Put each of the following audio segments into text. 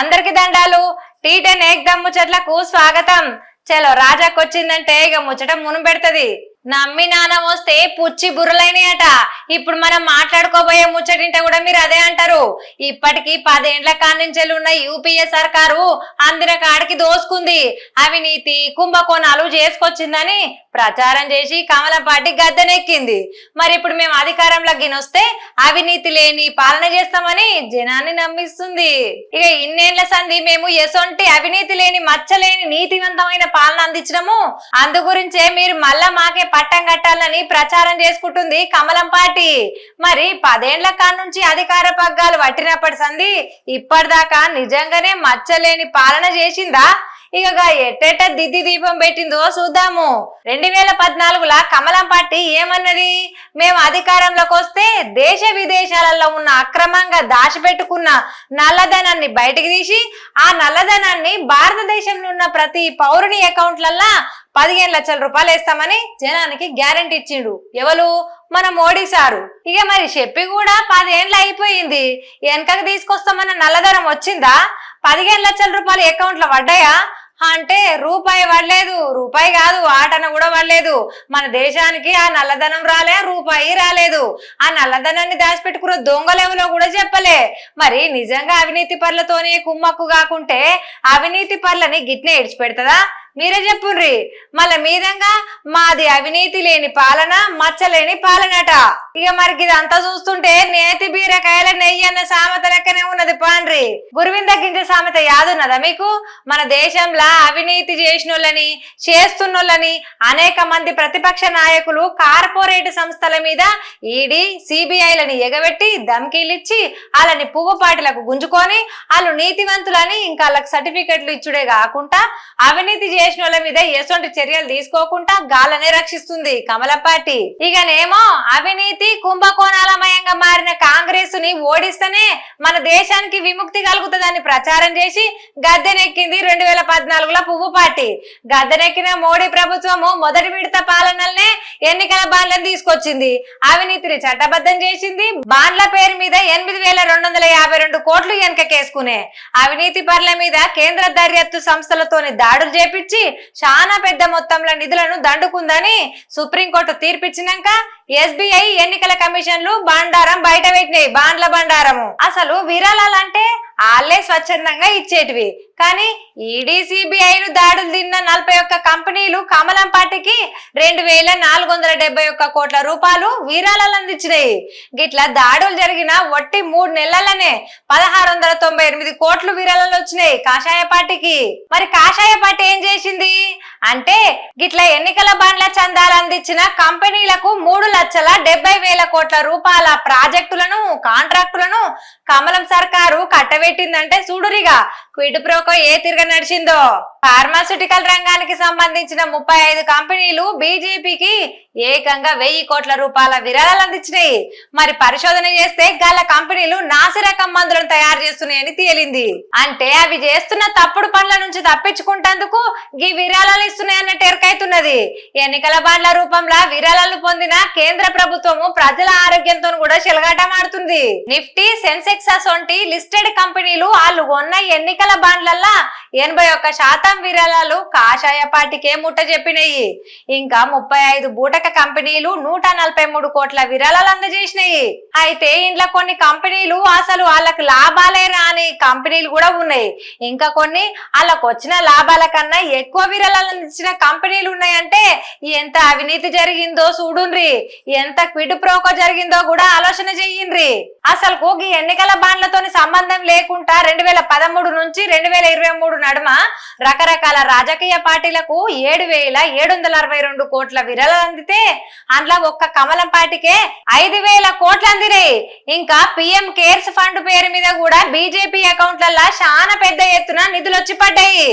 అందరికి దండాలు. Tea ten ఏక్ ముచ్చట్లకు స్వాగతం. చలో రాజాకొచ్చిందంటే ఇక ముచ్చట మును పెడుతుంది నమ్మి నాన్న వస్తే పుచ్చి బుర్రలైనయట. ఇప్పుడు మనం మాట్లాడుకోబోయే ముచ్చటింట కూడా మీరు అదే అంటారు. ఇప్పటికి పదేండ్ల కాన్నించెలు ఉన్న యూపీఏ సర్కారు అందిన కాడికి దోసుకుంది. అవినీతి కుంభకోణాలు చేసుకొచ్చిందని ప్రచారం చేసి కమలం పార్టీ గద్దెనెక్కింది. మరి ఇప్పుడు మేము అధికారంలో గినొస్తే అవినీతి లేని పాలన చేస్తామని జనాన్ని నమ్మిస్తుంది. ఇక ఇన్నేళ్ళ సంధి మేము ఎసొంటి అవినీతి లేని మచ్చలేని నీతివంతమైన పాలన అందించడము అందు గురించే మీరు మళ్ళా మాకే పట్టం కట్టాలని ప్రచారం చేసుకుంటుంది కమలం పార్టీ. మరి పదేండ్ల కాడ నుంచి అధికార పగ్గాలు పట్టినప్పటి సంధి ఇప్పటిదాకా నిజంగానే మచ్చలేని పాలన చేసిందా? ఇక ఎట్టెట్ట దిద్ది దీపం పెట్టిందో చూద్దాము. రెండు వేల పద్నాలుగులా కమలం పార్టీ ఏమన్నది? మేము అధికారంలోకి వస్తే దేశ విదేశాలలో ఉన్న అక్రమంగా దాచిపెట్టుకున్న నల్లధనాన్ని బయటకు తీసి ఆ నల్లధనాన్ని భారతదేశంలో ఉన్న ప్రతి పౌరుని అకౌంట్లల్లా పదిహేను లక్షల రూపాయలు వేస్తామని జనానికి గ్యారంటీ ఇచ్చిండు. ఎవరు? మన మోడీ సారు. ఇక మరి చెప్పి కూడా పదేండ్లు అయిపోయింది. వెనకకి తీసుకొస్తామన్న నల్లధనం వచ్చిందా? పదిహేను లక్షల రూపాయలు అకౌంట్లో పడ్డాయా? అంటే రూపాయి పడలేదు. రూపాయి కాదు ఆటన కూడా పడలేదు. మన దేశానికి ఆ నల్లధనం రాలే రూపాయి రాలేదు. ఆ నల్లధనాన్ని దాచిపెట్టుకున్న దొంగలెవలో కూడా చెప్పలే. మరి నిజంగా అవినీతి పర్లతోనే కుమ్మక్కు కాకుంటే అవినీతి పర్లని గిట్నే ఇడిచిపెడతదా మీరే చెప్పుర్రి మళ్ళా మీదంగా మాది అవినీతి లేని పాలన మచ్చలేని పాలనట. ఇక మరికి ఇదంతా చూస్తుంటే నేతి బీరకాయల నెయ్యి అన్న సామెత లెక్కనే ఉన్నది పాండ్రి. గురువింద గింజ సామెత యాదున్నదా మీకు? మన దేశంలో అవినీతి చేసినోళ్ళని చేస్తున్నోళ్ళని అనేక మంది ప్రతిపక్ష నాయకులు కార్పొరేట్ సంస్థల మీద ఈడీ సిబిఐలని ఎగబెట్టి ధమ్కీలిచ్చి వాళ్ళని పువ్వుపాటిలకు గుంజుకొని వాళ్ళు నీతివంతులని ఇంకా వాళ్ళకి సర్టిఫికెట్లు ఇచ్చుడే కాకుండా అవినీతి చేసిన వాళ్ళ మీద ఎటువంటి చర్యలు తీసుకోకుండా గాలనే రక్షిస్తుంది కమల పార్టీ. ఇకనేమో అవినీతి కుంభకోణాలమయంగా మారిన కాంగ్రెస్ ని ఓడిస్తేనే మన దేశానికి విముక్తి కలుగుతుందని ప్రచారం చేసి గద్దెనెక్కింది రెండు వేల పద్నాలుగులో పువ్వు పార్టీ. గద్దెనెక్కిన మోడీ ప్రభుత్వము మొదటి విడత పాలనల్నే ఎన్నికల బాండ్లను తీసుకొచ్చింది. అవినీతిని చట్టబద్ధం చేసింది. బాండ్ల పేరు మీద ఎనిమిది వేల రెండు వందల యాభై రెండు కోట్లు వెనకకేసుకునే అవినీతి పనుల మీద కేంద్ర దర్యాప్తు సంస్థలతోని దాడులు చేపించి చాలా పెద్ద మొత్తంలో నిధులను దండుకుందని సుప్రీంకోర్టు తీర్పిచ్చినాక ఎస్బీఐ ఎన్నికల కమిషన్లు బాండారం బయట పెట్టినాయి బాండ్ల బండారము. అసలు విరాళాలంటే వాళ్ళే స్వచ్ఛందంగా ఇచ్చేటివి. కానీ ఈడీ ను దాడులు తిన్న నలభై ఒక్క కంపెనీలు కమలం పార్టీకి రెండు వేల నాలుగు వందల డెబ్బై ఒక్క కోట్ల రూపాయలు వీరాలను అందించినాయి. గిట్లా దాడులు జరిగిన వట్టి మూడు నెలలనే పదహారు వందల తొంభై ఎనిమిది కోట్లు వీరాలను వచ్చినాయి కాషాయ పార్టీకి. మరి కాషాయ పార్టీ ఏం చేసింది? అంటే గిట్లా ఎన్నికల బండ్ల చందాలు అందించిన కంపెనీలకు మూడు లక్షల డెబ్బై వేల కోట్ల రూపాయల ప్రాజెక్టులను కాంట్రాక్టులను కమలం సర్కారు పెట్టిందంటే చూడురిగా. క్విడ్ ప్రోకో ఏ తిరగ నడిచిందో? ఫార్మాస్యూటికల్ రంగానికి సంబంధించిన ముప్పై ఐదు కంపెనీలు బీజేపీకి ఏకంగా వెయ్యి కోట్ల రూపాయల విరాళాలు అందించినాయి. మరి పరిశోధన చేస్తే గల కంపెనీలు నాసిరకం మందులను తయారు చేస్తున్నాయని తేలింది. అంటే అవి చేస్తున్న తప్పుడు పనుల నుంచి తప్పించుకుంటేందుకు ఈ విరాళాలు ఇస్తున్నాయన్నట్టు ఎరకైతున్నది ఎన్నికల బాండ్ల రూపంలో విరాళాలు పొందిన కేంద్ర ప్రభుత్వము ప్రజల ఆరోగ్యంతో కూడా చెలగాటమాడుతుంది నిఫ్టీ సెన్సెక్స్ అసొంటి లిస్టెడ్ కంపెనీలు వాళ్ళు ఉన్న ఎన్నిక ఎన్నికల బాండ్లల్లా ఎనభై ఒక్క శాతం విరాళాలు కాషాయ పార్టీకే ముట్ట చెప్పినాయి. ఇంకా ముప్పై ఐదు బూటక కంపెనీలు నూట నలభై మూడు కోట్ల విరాళాలు అందజేసినాయి. అయితే ఇంట్లో కొన్ని కంపెనీలు అసలు వాళ్ళకి లాభాలే రాని కంపెనీలు కూడా ఉన్నాయి. ఇంకా కొన్ని వాళ్ళకు వచ్చిన లాభాల కన్నా ఎక్కువ విరాళాలు అందించిన కంపెనీలు ఉన్నాయంటే ఎంత అవినీతి జరిగిందో చూడుండ్రి. ఎంత క్విడ్ ప్రోకో జరిగిందో కూడా ఆలోచన చెయ్యండ్రి. అసలు ఈ ఎన్నికల బాండ్లతోని సంబంధం లేకుండా రెండు వేల పదమూడు నుంచి రెండు వేల ఇరవై మూడు నడుమ రకరకాల రాజకీయ పార్టీలకు ఏడు వేల ఏడు వందల అరవై రెండు కోట్ల విరాళాలు అందితే అందులో ఒక్క కమలం పార్టీకే ఐదు వేల కోట్లు అందినాయి ఇంకా పిఎం కేర్స్ ఫండ్ పేరు మీద కూడా బీజేపీ అకౌంట్లలో చాలా పెద్ద ఎత్తున నిధులు వచ్చి పడ్డాయి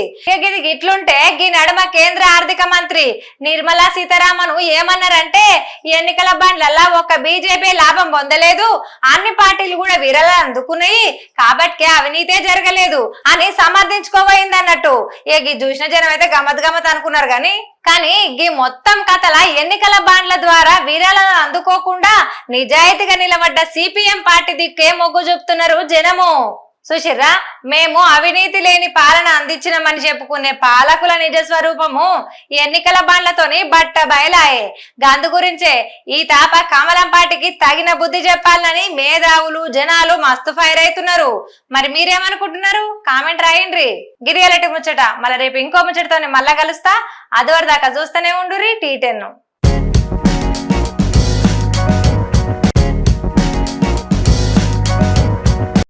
ఇది ఇట్లుంటే ఈ నడుమ కేంద్ర ఆర్థిక మంత్రి నిర్మలా సీతారామన్ ఏమన్నారంటే ఎన్నికల బండ్లల్లా ఒక్క బీజేపీ లాభం పొందలేదు అన్ని పార్టీలు కూడా విరలా అందుకున్నాయి కాబట్టి అవినీతే జరగలేదు అని అయింది అన్నట్టు ఇక చూసిన జనం అయితే గమత్ గమత్ అనుకున్నారు కానీ కానీ ఈ మొత్తం కథల ఎన్నికల బాండ్ల ద్వారా వీరాలను అందుకోకుండా నిజాయితీగా నిలబడ్డ సిపిఎం పార్టీ దిక్కే మొగ్గు చూపుతున్నారు జనము. చూసిర్రా? మేము అవినీతి లేని పాలన అందించినామని చెప్పుకునే పాలకుల నిజ స్వరూపము ఈ ఎన్నికల బండ్లతోని బట్ట బయలాయే. గందు గురించే ఈ తాప కమలం తగిన బుద్ధి చెప్పాలని మేధావులు జనాలు మస్తు ఫైర్ అవుతున్నారు మరి మీరేమనుకుంటున్నారు? కామెంట్ రాయండి గిరియలటి ముచ్చట. మళ్ళీ రేపు ఇంకో ముచ్చటతోనే మళ్ళా కలుస్తా. అదివరదాకా చూస్తూనే ఉండురి టీ టెన్